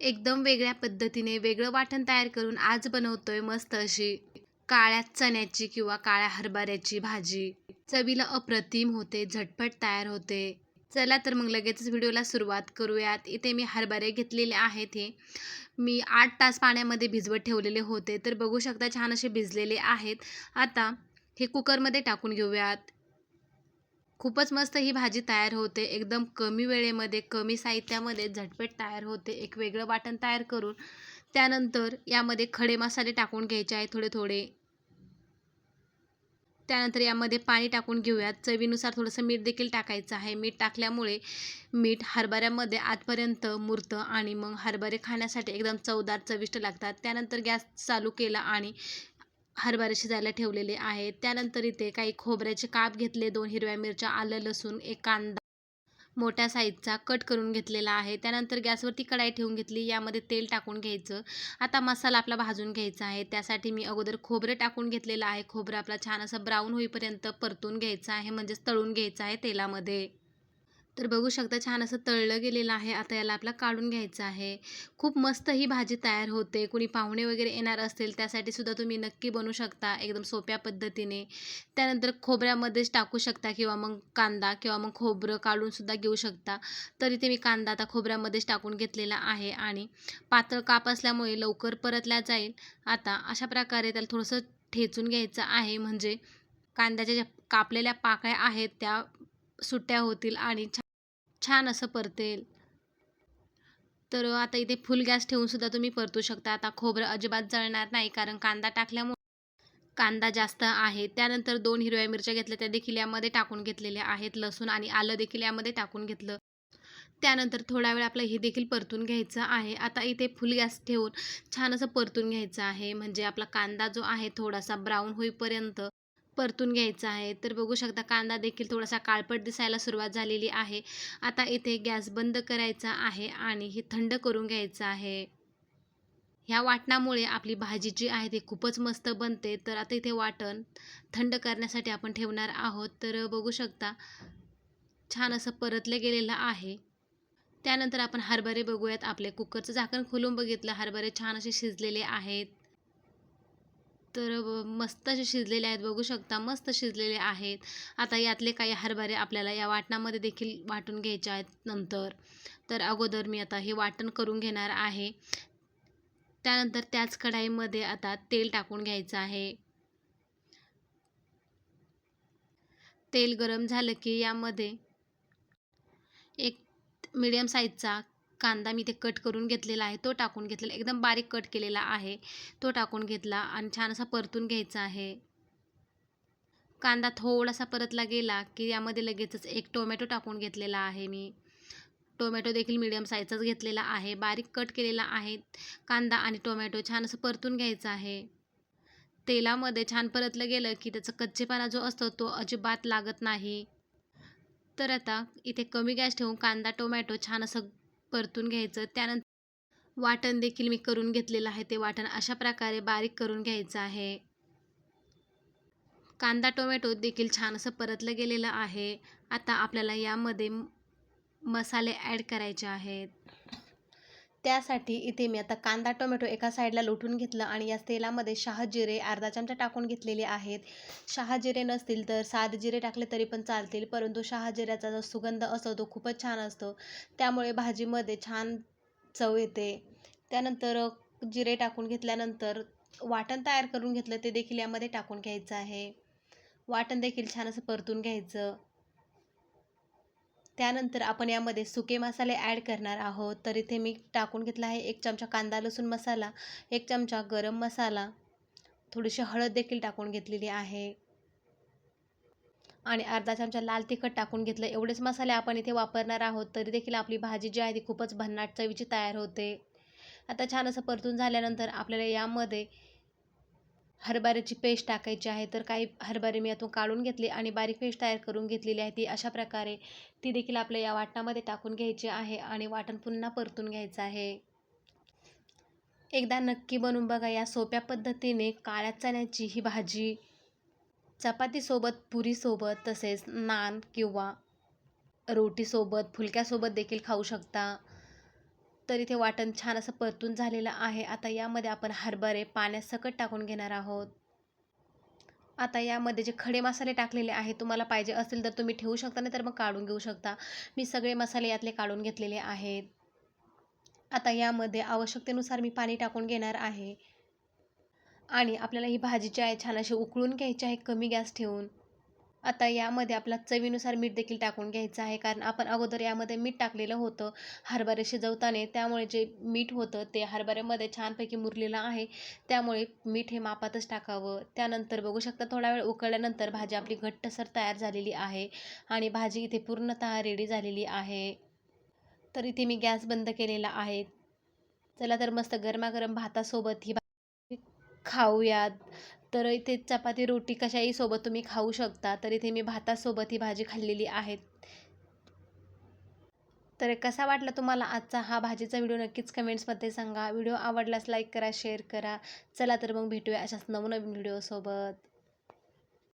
एकदम वेगळ्या पद्धतीने वेगळं वाटण तयार करून आज बनवतोय मस्त अशी काळ्या चण्याची किंवा काळ्या हरभऱ्याची भाजी. चवीला अप्रतिम होते झटपट तयार होते. चला तर मग लगेचच व्हिडिओला सुरुवात करूयात. इथे मी हरभरे घेतलेले आहेत हे. मी आठ तास पाण्यामध्ये भिजवत ठेवलेले होते. तर बघू शकता छान असे भिजलेले आहेत. आता हे कुकरमध्ये टाकून घेऊयात. खूपच मस्त ही भाजी तयार होते. एकदम कमी वेळेमध्ये कमी साहित्यामध्ये झटपट तयार होते. एक वेगळं वाटण तयार करून त्यानंतर यामध्ये खडे मसाले टाकून घ्यायचे आहे थोडे थोडे त्यानंतर यामध्ये पाणी टाकून घेऊयात. चवीनुसार थोडंसं मीठ देखील टाकायचं आहे. मीठ टाकल्यामुळे मीठ हरभऱ्यामध्ये आतपर्यंत मुरतं आणि मग हरभरे खाण्यासाठी एकदम चवदार चविष्ट लागतात. त्यानंतर गॅस चालू केला आणि हरभरे शिजायला ठेवलेले आहेत. त्यानंतर इथे काही खोबऱ्याचे काप घेतले दोन हिरव्या मिरच्या आलं लसूण एक कांदा मोठ्या साईजचा कट करून घेतलेला आहे. त्यानंतर गॅसवरती कढाई ठेवून घेतली यामध्ये तेल टाकून घ्यायचं. आता मसाला आपला भाजून घ्यायचा आहे. त्यासाठी मी अगोदर खोबरं टाकून घेतलेलं आहे. खोबरं आपला छान असं ब्राऊन होईपर्यंत परतून घ्यायचं आहे म्हणजेच तळून घ्यायचं आहे तेलामध्ये. तर बघू शकता छान असं तळलं गेलेलं आहे. आता याला आपला काढून घ्यायचं आहे. खूप मस्त ही भाजी तयार होते. कुणी पाहुणे वगैरे येणार असतील त्यासाठी सुद्धा तुम्ही नक्की बनवू शकता एकदम सोप्या पद्धतीने. त्यानंतर खोबऱ्यामध्येच टाकू शकता किंवा मग कांदा किंवा मग खोबरं काढूनसुद्धा घेऊ शकता. तर इथे मी कांदा आता खोबऱ्यामध्येच टाकून घेतलेला आहे आणि पातळ काप असल्यामुळे लवकर परतल्या जाईल. आता अशा प्रकारे त्याला थोडंसं ठेचून घ्यायचं आहे. म्हणजे कांद्याच्या ज्या कापलेल्या पाकळ्या आहेत त्या सुट्ट्या होतील आणि छान असं परतेल. तर आता इथे फुल गॅस ठेवून सुद्धा तुम्ही परतू शकता. आता खोबरं अजिबात जळणार नाही कारण कांदा टाकल्यामुळे कांदा जास्त आहे. त्यानंतर दोन हिरव्या मिरच्या घेतल्या त्या देखील यामध्ये टाकून घेतलेल्या आहेत. लसूण आणि आलं देखील यामध्ये टाकून घेतलं. त्यानंतर थोडा वेळ आपलं हे देखील परतून घ्यायचं आहे. आता इथे फुल गॅस ठेवून छान असं परतून घ्यायचं आहे. म्हणजे आपला कांदा जो आहे थोडासा ब्राऊन होईपर्यंत परतून घ्यायचं आहे. तर बघू शकता कांदा देखील थोडासा काळपट दिसायला सुरुवात झालेली आहे. आता इथे गॅस बंद करायचा आहे आणि हे थंड करून घ्यायचं आहे. ह्या वाटणामुळे आपली भाजी जी आहे ती खूपच मस्त बनते. तर आता इथे वाटण थंड करण्यासाठी आपण ठेवणार आहोत. तर बघू शकता छान असं परतलं गेलेलं आहे. त्यानंतर आपण हरभरे बघूयात. आपले कुकरचं झाकण खोलून बघितलं. हरभरे छान असे शिजलेले आहेत. तर मस्त असे शिजलेले आहेत. बघू शकता मस्त शिजलेले आहेत. आता यातले काही हरभरे आपल्याला या वाटणामध्ये देखील वाटून घ्यायचे आहेत नंतर. तर अगोदर मी आता हे वाटण करून घेणार आहे. त्यानंतर त्याच कढाईमध्ये आता तेल टाकून घ्यायचं आहे. तेल गरम झालं की यामध्ये एक मीडियम साईजचा कांदा मी ते कट करून घेतलेला आहे. तो टाकून घेतलेला एकदम बारीक कट केलेला आहे. तो टाकून घेतला आणि छान असा परतून घ्यायचा आहे. कांदा थोडासा परतला गेला की यामध्ये लगेचच एक टोमॅटो टाकून घेतलेला आहे मी. टोमॅटो देखील मीडियम साईजचाच घेतलेला आहे. बारीक कट केलेला आहे. कांदा आणि टोमॅटो छान असं परतून घ्यायचं आहे. तेलामध्ये छान परतलं गेलं की त्याचा कच्चेपणा जो असतो तो अजिबात लागत नाही. तर आता इथे कमी गॅस ठेवून कांदा टोमॅटो छान असं परतून घ्यायचं. त्यानंतर वाटण देखील मी करून घेतलेलं आहे. ते वाटण अशा प्रकारे बारीक करून घ्यायचं आहे. कांदा टोमॅटो देखील छान असं परतलं गेलेलं आहे. आता आपल्याला यामध्ये मसाले ॲड करायचे आहेत. त्यासाठी इथे मी आता कांदा टोमॅटो एका साईडला लोटून घेतलं आणि या तेलामध्ये शहाजिरे अर्धा चमचा टाकून घेतलेले आहेत. शहाजिरे नसतील तर साध जिरे टाकले तरी पण चालतील परंतु शहाजिऱ्याचा जो सुगंध असतो तो खूपच छान असतो. त्यामुळे भाजीमध्ये छान चव येते. त्यानंतर जिरे टाकून घेतल्यानंतर वाटण तयार करून घेतलं ते देखील यामध्ये टाकून घ्यायचं आहे. वाटण देखील छान असं परतून घ्यायचं. त्यानंतर आपण यामध्ये सुके मसाले ॲड करणार आहोत. तर इथे मी टाकून घेतला आहे एक चमचा कांदा लसूण मसाला एक चमचा गरम मसाला थोडीशी हळद देखील टाकून घेतलेली आहे. आणि अर्धा चमचा लाल तिखट टाकून घेतलं. एवढेच मसाले आपण इथे वापरणार आहोत तरी देखील आपली भाजी जी आहे ती खूपच भन्नाट चवीची तयार होते. आता छान असं परतून झाल्यानंतर आपल्याला यामध्ये हरभऱ्याची पेस्ट टाकायची आहे तर काही हरभरे मी यातून काढून घेतले आणि बारीक पेस्ट तयार करून घेतलेली आहे ती अशा प्रकारे ती देखील आपल्या या वाटणामध्ये टाकून घ्यायची आहे आणि वाटण पुन्हा परतून घ्यायचं आहे. एकदा नक्की बनवून बघा या सोप्या पद्धतीने काळ्या चण्याची ही भाजी चपातीसोबत पुरीसोबत तसेच नान किंवा रोटीसोबत फुलक्यासोबत देखील खाऊ शकता. तर इथे वाटण छान असं परतून झालेलं आहे. आता यामध्ये आपण हरभरे पाण्यासकट टाकून घेणार आहोत. आता यामध्ये जे खडे मसाले टाकलेले आहेत तुम्हाला पाहिजे असेल तर तुम्ही ठेवू शकता नाही तर मग काढून घेऊ शकता. मी सगळे मसाले यातले काढून घेतलेले आहेत. आता यामध्ये आवश्यकतेनुसार मी पाणी टाकून घेणार आहे. आणि आपल्याला ही भाजी जी आहे छान अशी उकळून घ्यायची आहे कमी गॅस ठेवून. आता यामध्ये आपला चवीनुसार मीठ देखील टाकून घ्यायचं आहे. कारण आपण अगोदर यामध्ये मीठ टाकलेलं होतं हरभरे शिजवताना. त्यामुळे जे मीठ होतं ते हरभऱ्यामध्ये छानपैकी मुरलेलं आहे. त्यामुळे मीठ हे मापातच टाकावं. त्यानंतर बघू शकता थोडा वेळ उकळल्यानंतर भाजी आपली घट्टसर तयार झालेली आहे आणि भाजी इथे पूर्णतः रेडी झालेली आहे. तर इथे मी गॅस बंद केलेला आहे. चला तर मस्त गरमागरम भातासोबत ही खाऊयात. तर इथे चपाती रोटी कशाही सोबत तुम्ही खाऊ शकता. तर इथे मी भातासोबत ही भाजी खाल्लेली आहे. तर कसा वाटला तुम्हाला आजचा हा भाजीचा व्हिडिओ? नक्कीच कमेंट्समध्ये सांगा. व्हिडिओ आवडल्यास लाईक करा शेअर करा. चला तर मग भेटूया अशाच नवनवीन व्हिडिओसोबत.